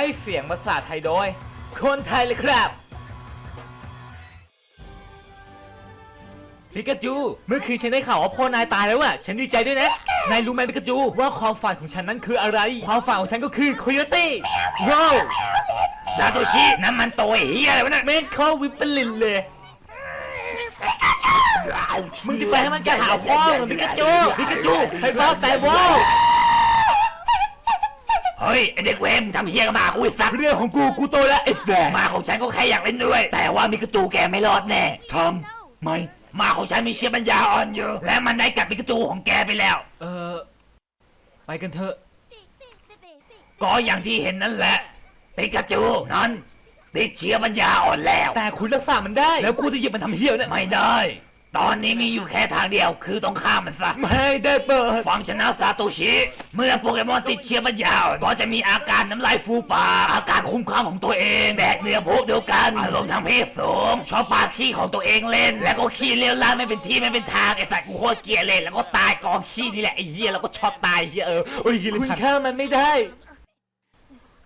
ให้เสียงภาษาไทยโดย คนไทยเลยครับพิกาจู เมื่อคืนฉันได้ข่าวว่าพ่อนายตายแล้วอะฉันดีใจด้วยนะ นายรู้ไหมพิกาจู ว่าความฝันของฉันนั้นคืออะไร ความฝันของฉันก็คือโคโยตี้ว้าวซาโตชิน้ำมันตัวเฮียอะไรวะเนี่ยเมนเข้าวิปลินเลย มึงจะไปให้มันกัดหาพ่อเหรอพิกาจูพิกาจูให้ฟ้าแต่ว้าวเฮ้ ยไอเด็กเวรมงทำเฮียกับหมาคุยสักเรื่องของกูกูโตแล้วไอ้แฝหมาของฉันก็แค่อยากเล่นด้วย แต่ว่ามิกาจูแกไม่รอดแน่ทำไม่หมาของฉันมีเชื้อปัญญาอ่อนอยู่ และมันได้กัดมิกาจูของแกไปแล้ว เออ ไปกันเถอะ ก็อย่างที่เห็นนั่นแหละปิกาจูนั้นติดเชื้อปัญญาอ่อนแล้ว แต่คุณรักษามันได้ แล้วกูจะหยิบมันทำเหี้ยเนี่ยไม่ได้ ตอนนี้มีอยู่แค่ทางเดียวคือต้องฆ่ามันซะ ไม่ได้เปิดฟังชนะซาโตชิ เมื่อโปเกมอนติดเชื้อปัญญาอ่อนก็จะมีอาการน้ำลายฟูปากอาการคุ้มข้ามของตัวเองแดกเนื้อพวกเดียวกันอารมณ์ทางเพศสูงชอบปาขี้ของตัวเองเล่น แล้วก็ขี้เลี้ยวล้าไม่เป็นที่ไม่เป็นทางไอ้สัตว์กูโคตรเกลียดเลย แล้วก็ตายกองขี้นี่แหละไอ้เหี้ยแล้วก็ช็อตตายไอ้เหี้ยเออโอ้ยเหี้ยคุณฆ่ามันไม่ได้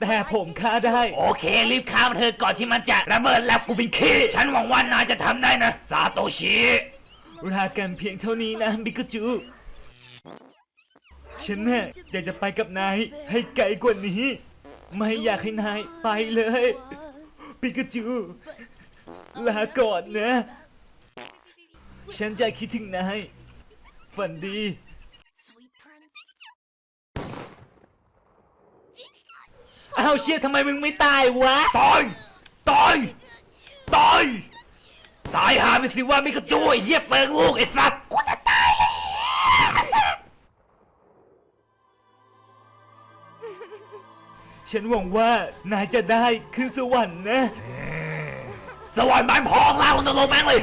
แต่ผมฆ่าได้ โอเค รีบฆ่ามันเถอะก่อนที่มันจะระเบิดแล้วกูเป็นขี้ ฉันหวังว่านายจะทำได้นะ ซาโตชิ รากันเพียงเท่านี้นะบิกจู ฉันน่ะอยากจะไปกับนายให้ไกลกว่านี้ ไม่อยากให้นายไปเลยบิกาจู ลาก่อนนะ ฉันจะคิดถึงนาย ฝันดี อ้าวเชี่ยทำไมมึงไม่ตายวะ ตาย ตาย ตาย ตายหาไปสิว่ามิกาจูไอ้เหี้ยเปิงลูกไอ้สัตว์กูจะตายแล้วฉันหวังว่านายจะได้ขึ้นสวรรค์นะ สวรรค์บ้านพองลากลงนรกแม่งเลย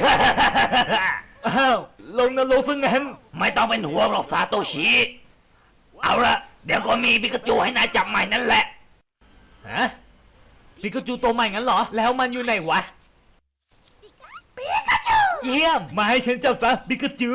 อ้าวลงนรกซะงั้น ไม่ต้องเป็นห่วงหรอกซาโตชิ เอาละเดี๋ยวก็มีปิกาจูให้นายจับใหม่นั่นแหละ ฮะ ปิกาจูตัวใหม่งั้นเหรอ แล้วมันอยู่ไหนวะปิกาจู เยี่ยม มาให้ฉันจับซะบิกาจู